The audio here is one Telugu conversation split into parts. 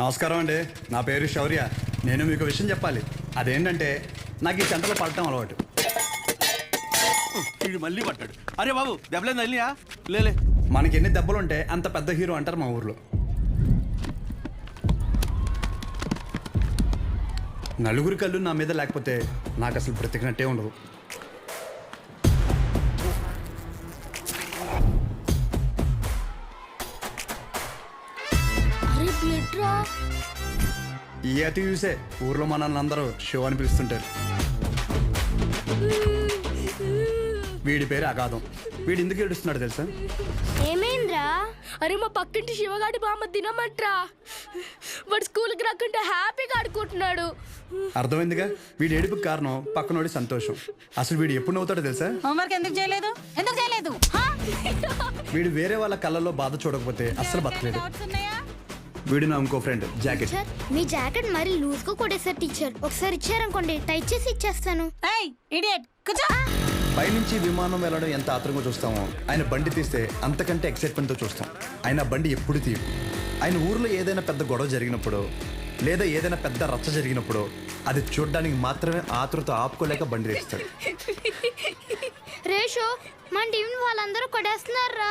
నమస్కారం అండి. నా పేరు శౌర్య. నేను మీకు విషయం చెప్పాలి. అదేంటంటే నాకు ఈ చెంటలో పడటం అలవాటు. వీడు మళ్ళీ పట్టాడు అరే బాబు దెబ్బలేదు తల్లియా లేలే మనకి ఎన్ని దెబ్బలుంటే అంత పెద్ద హీరో అంటారు మా ఊర్లో. నలుగురి కళ్ళు నా మీద లేకపోతే నాకు అసలు బ్రతికినట్టే ఉండదు. ఈ అతి చూసే ఊర్లో మనల్ని అందరూ షో అని పిలుస్తుంటారు. వీడి పేరు అగాధం. వీడు ఎందుకు ఏడుస్తున్నాడు తెలుసా? ఏమైందిరా? అరే మా పక్కింటి శివగాడి బామ్మ తినమంట్రా. వాడు స్కూల్కి రాకుంటే హ్యాపీగా ఆడుకుంటున్నాడు. అర్థమైందిగా? వీడి ఏడుపుకి కారణం పక్కనోడి సంతోషం. అసలు వీడు ఎప్పుడు నవ్వుతాడో తెలుసా? హోంవర్క్ ఎందుకు చేయలేదు? ఎందుకు చేయలేదు? హా? వీడు వేరే వాళ్ళ కళ్ళల్లో బాధ చూడకపోతే అస్సలు ఉన్నాయా వీడు నా ఇంకో ఫ్రెండ్ జాకెట్ సార్ మీ జాకెట్ మరి లూజ్గా కొట్టేసారు టీచర్ ఒకసారి ఇచ్చారనుకోండి టైట్ చేసి ఇచ్చేస్తాను. ఏయ్ ఇడియట్ కూర్చో. పైనుంచి విమానం వెళ్ళడం ఎంత ఆత్రంగా చూస్తామో ఆయన బండి తీస్తే అంతకంటే excitement తో చూస్తాం. ఆయన బండి ఎప్పుడు తీయు ఆయన ఊర్లో ఏదైనా పెద్ద గొడవ జరిగినప్పుడు లేదా ఏదైనా పెద్ద రచ్చ జరిగినప్పుడు అది చూడడానికి మాత్రమే ఆతృత ఆపుకోలేక బండి తీస్తాడు. రేషో మన టీం వాళ్ళందరూ కొట్టేస్తున్నారా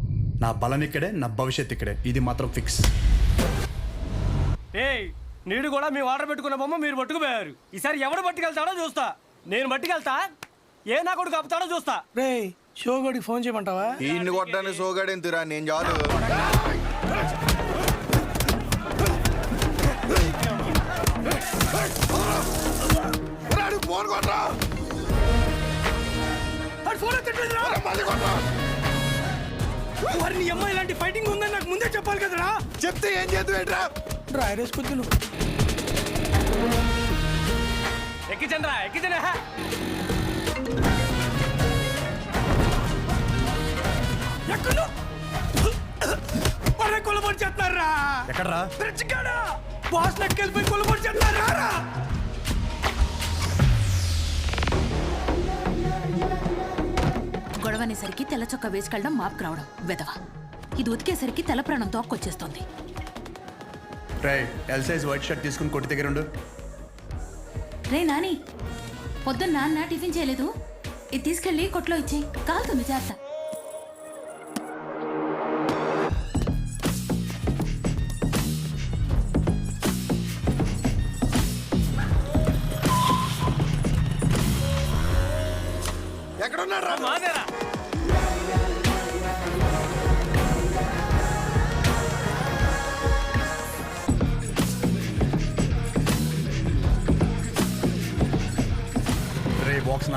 నా బలం ఇక్కడే నా భవిష్యత్ ఇక్కడే. ఇది మాత్రం ఫిక్స్ ఏయ్ నీడు కూడా మీ ఆర్డర్ పెట్టుకున్న బొమ్మ మీరు పట్టుకుపోయారు. ఈసారి ఎవడు పట్టుకెళ్తాడో చూస్తా. నేను పట్టుకెళ్తా. ఏ నా కొడుకు ఆపుతాడో చూస్తా. రే షోగోడికి ఫోన్ చేయమంటావా? ఈయన్ని కొట్టడానికి సోగాడేంతిరా నేను చాలు. ఫోన్ కొట్టరా ఫోన్ ఎత్తట్లేదురా? వారి నీ అమ్మాయి ఇలాంటి ఫైటింగ్ ఉందని నాకు ముందే చెప్పాలి కదరా. చెప్తే ఏం చేద్దు ఏంట్రా? డ్రైరేస్ కొద్దులు ఎక్కిచండ్రా ఎక్కిచండి ఎక్కడు వారే కొలబడి చేస్తున్నారా? ఎక్కడరా? బ్రిడ్జికాడా బాస్ నెక్కెళ్ళిపోయి కొలబడి చేస్తున్నారా? గొడవనేసరికి తెల్ల చొక్క వేసుకెళ్ళడం మాపుకు రావడం వెదవ ఇది ఉతికేసరికి తెల్ల ప్రాణం తోక్కొచ్చేస్తోంది. రే ఎల్ సైజ్ వైట్ షర్ట్ తీసుకుని కొట్టి దగ్గర ఉండు. రే నాని. పొద్దున్న నాన్న టిఫిన్ చేయలేదు. ఇది తీసుకెళ్ళి కొట్లో ఇచ్చేయి. కాలుతుంది జాగ్రత్త. ఎక్కడున్నాడు రా మాదేరా రే బాక్స్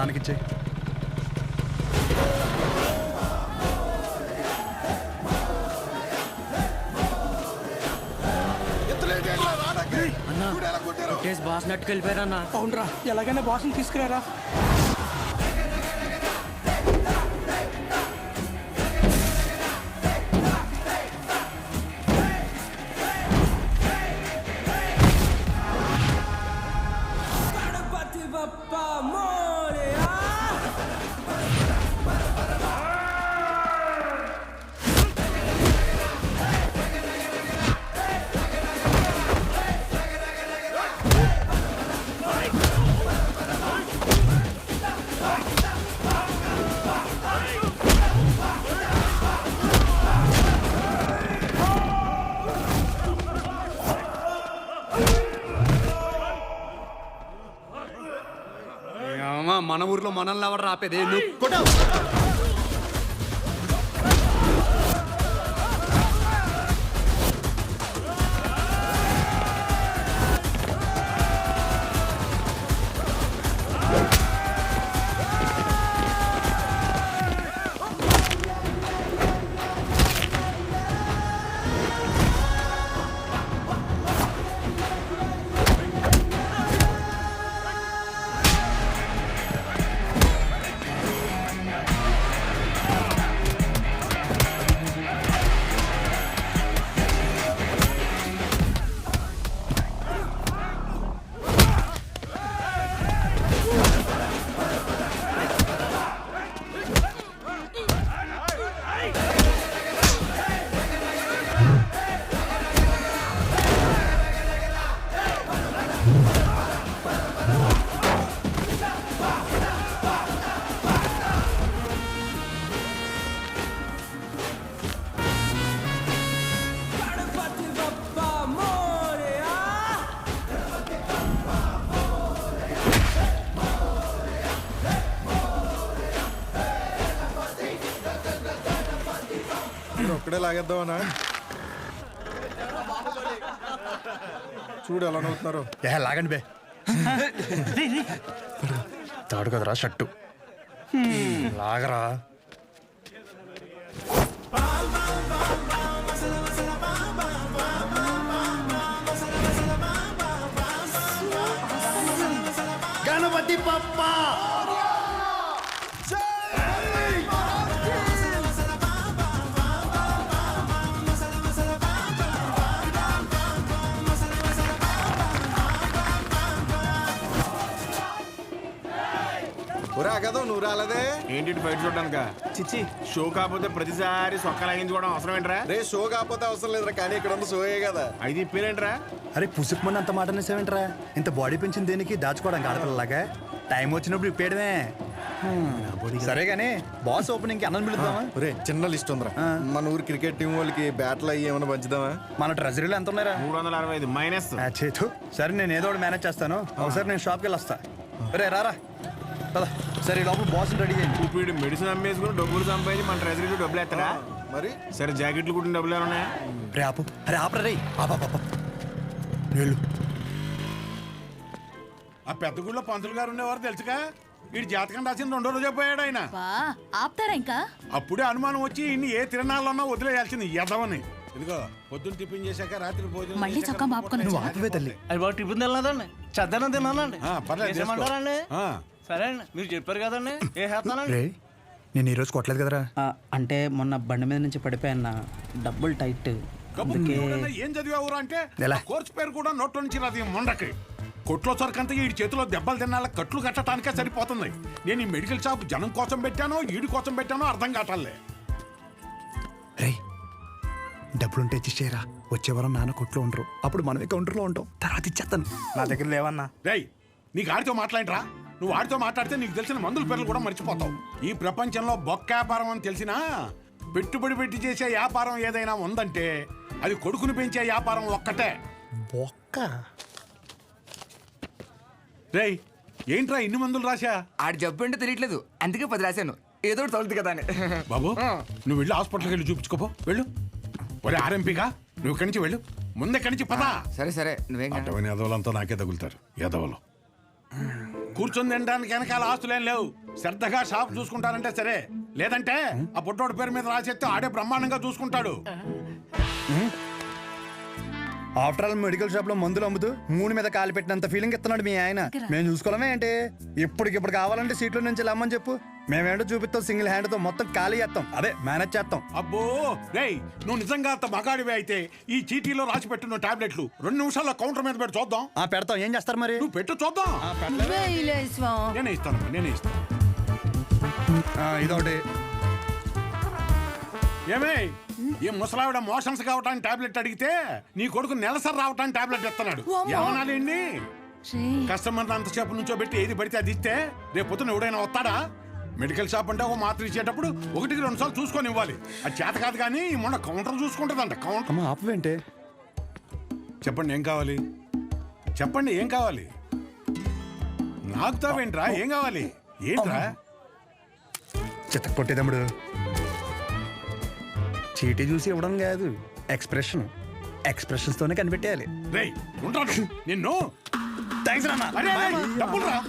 కొట్టారో. బాస్ నెట్టుకెళ్ళిపోయారన్నా అవునరా ఎలాగైనా బాస్ని తీసుకురారా? మన ఊర్లో మనల్ని ఎవరు రాపేదే నువ్వు లాగేద్దామనా? చూడు ఎలా నవ్వుతున్నారు. ఏ లాగండి బే. తాడు కదరా షట్టు లాగరా. గణపతి పప్ప! కదా నువ్వు రాలేదే? ఏంటి బయట చూడడానిక? చిచ్చి. షో కాకపోతే ప్రతిసారి సొక్క లాగించుకోవడం అవసరం ఏంట్రా? రే షో కాకపోతే అవసరం లేదురా కానీ ఇక్కడ ఉంది షోయే కదా. ఐదు ఇప్పేరేంట్రా అరే పుసుకుమని అంత మాట అనేసేవేంట్రా? ఇంత బాడీ పెంచింది దేనికి? దాచుకోవడానికి ఆడపిల్లలాగా? టైం వచ్చినప్పుడు ఇప్పేయడమే. సరే కానీ బాస్ ఓపెనింగ్కి అన్నం పిలుద్దామా? ఒరే చిన్న లిస్ట్ ఉందిరా. మన ఊరు క్రికెట్ టీం వాళ్ళకి బ్యాట్లు అయ్యి ఏమైనా పంచుదామా? మన ట్రెజరీలో ఎంత ఉన్నారా మూడు వందల అరవై ఐదు మైనస్. ఆ, చేతు. సరే నేను ఏదో ఒకటి మేనేజ్ చేస్తాను. ఒకసారి నేను షాప్కి వెళ్ళి వస్తా రే రారా. పద. సరే లోపల బాస్ రెడీ చేయండి. ఇప్పుడు మెడిసిన్ అమ్మేసుకుని డబ్బులు సంపాదించి మన ట్రెజరీలో డబ్బులు ఎత్తడా మరి? సరే జాకెట్లు కుట్టిన డబ్బులు ఏమైనా ఉన్నాయా? రే ఆపు. అరే ఆపరా రే. ఆపా వెళ్ళు. ఆ పెద్ద గుళ్ళో పంతులు గారు ఉండేవారు తెలుసుగా? వీడి జాతకం రాసిన రెండో రోజే పోయాడు ఆయన. బా ఆపుతారా ఇంకా? అప్పుడే అనుమానం వచ్చి ఇన్ని ఏ తిరణాలన్నా వదిలేయాల్సింది ఎదవని ఇదిగో పొద్దున్న టిఫిన్ చేశాక రాత్రి భోజనం మళ్ళీ చొక్కా మాపుకొని నువ్వు ఆపవే తల్లి. అది బాగా టిఫిన్ తినలేదండి. చద్దనం తినాలండి. ఆ, పర్లేదు, చేసుకో. చేసేయమంటారండి ఆ. సరే అండి మీరు చెప్పారు కదండి ఏ చేస్తానండి రే నేను ఈరోజు కొట్టలేదు కదరా. ఆ, అంటే మొన్న బండి మీద నుంచి పడిపోయాన్న డబ్బులు టైట్. కబుర్లు అందుకే ఎవరన్నా ఏం చదివావురా అంటే ఎలా? ఆ కోర్సు పేరు కూడా నోట్లో నుంచి రాదు ఈ మొండకి. కొట్లో సరికంతా ఈ చేతిలో దెబ్బలు తినాల కట్లు కట్టడానికే సరిపోతుంది. నేను ఈ మెడికల్ షాప్ జనం కోసం పెట్టానో ఈడి కోసం పెట్టానో అర్థం కావట్లే. రే డబ్బులుంటే ఇచ్చేయరా వచ్చే వారం నాన్న కొట్లో ఉండరు. అప్పుడు మనమే కౌంటర్లో ఉంటాం. తర్వాత ఇచ్చేస్తాను నా దగ్గర లేవన్నా. రేయ్ నీకు ఆడితో మాట్లాడరా? నువ్వు ఆడితో మాట్లాడితే నీకు తెలిసిన మందుల పేర్లు కూడా మర్చిపోతావు. ఈ ప్రపంచంలో బొక్క వ్యాపారం అని తెలిసినా పెట్టుబడి పెట్టి చేసే వ్యాపారం ఏదైనా ఉందంటే అది కొడుకుని పెంచే వ్యాపారం ఒక్కటే. బొక్క? రేయ్ ఏంట్రా ఇన్ని మందులు రాశా? ఆడు జబ్బు అంటే తెలియట్లేదు. అందుకే పది రాశాను. ఏదో తగులుతుంది కదా అని. బాబు నువ్వు వెళ్ళి హాస్పిటల్కి వెళ్ళి చూపించుకోపో. వెళ్ళు. ఒరే ఆర్ఎంపీగా నువ్వు ఇక్కడి నుంచి వెళ్ళు. ముందే ఇక్కడి నుంచి పదా. సరే సరే. నువ్వేం. అటువంటి ఎదవలంతా నాకే తగులుతారు. ఎదవలు కూర్చొని తినడానికి వెనకాల ఆస్తులేం లేవు. శ్రద్ధగా షాప్ చూసుకుంటారంటే సరే. లేదంటే ఆ పుట్టోడు పేరు మీద రాసేస్తే ఆడే బ్రహ్మాండంగా చూసుకుంటాడు. ఆఫ్టర్ ఆల్ మెడికల్ షాప్లో మందులు అమ్ముతూ మూడు మీద కాలు పెట్టినంత ఫీలింగ్ ఇస్తున్నాడు మీ ఆయన. మేము చూసుకోవడమే ఏంటి? ఇప్పటికిప్పుడు కావాలంటే సీట్లో నుంచి లమ్మని చెప్పు. మేమేంటో చూపిస్తాం సింగిల్ హ్యాండ్తో మొత్తం ఖాళీ చేస్తాం. అదే మేనేజ్ చేస్తాం. అబ్బో రేయ్ నువ్వు నిజంగా అంత మగాడివి అయితే ఈ చీటీలో రాసి పెట్టిన టాబ్లెట్లు రెండు నిమిషాల్లో కౌంటర్ మీద పెట్టి చూద్దాం. ఆ పెడతాం. ఏం చేస్తారు మరి? నువ్వు పెట్టు చూద్దాం. నేనే ఇస్తాను నేనే ఇస్తాను. ఆ, ఇదొకటి. ఏమే ఈ ముసలావిడ మోషన్స్ కావటానికి టాబ్లెట్ అడిగితే నీ కొడుకు నెలసరి రావటానికి టాబ్లెట్ ఇస్తున్నాడు. ఏమనాలండి కస్టమర్ అంతసేపు నుంచో పెట్టి ఏది పడితే అది ఇస్తే రేపు పొద్దున ఎవడైనా వస్తాడా? మెడికల్ షాప్ అంటే ఒక మాత్ర ఇచ్చేటప్పుడు ఒకటికి రెండు సార్లు చూసుకొని ఇవ్వాలి. అది చేత కాదు కానీ మొన్న కౌంటర్ చూసుకుంటుందంట కౌంటర్. అమ్మ ఆపవేంటే చెప్పండి ఏం కావాలి? చెప్పండి ఏం కావాలి? నాకు తావేంట్రా? ఏం కావాలి? ఏంట్రా? చిత్త కొట్టే తమ్ముడు. చీటీ చూసి ఇవ్వడం కాదు ఎక్స్ప్రెషన్ ఎక్స్ప్రెషన్స్ తోనే కనిపెట్టేయాలి. రేయ్ ఉంటాను నిన్ను. థ్యాంక్స్ అన్న అరే అరే, డబ్బులు రా.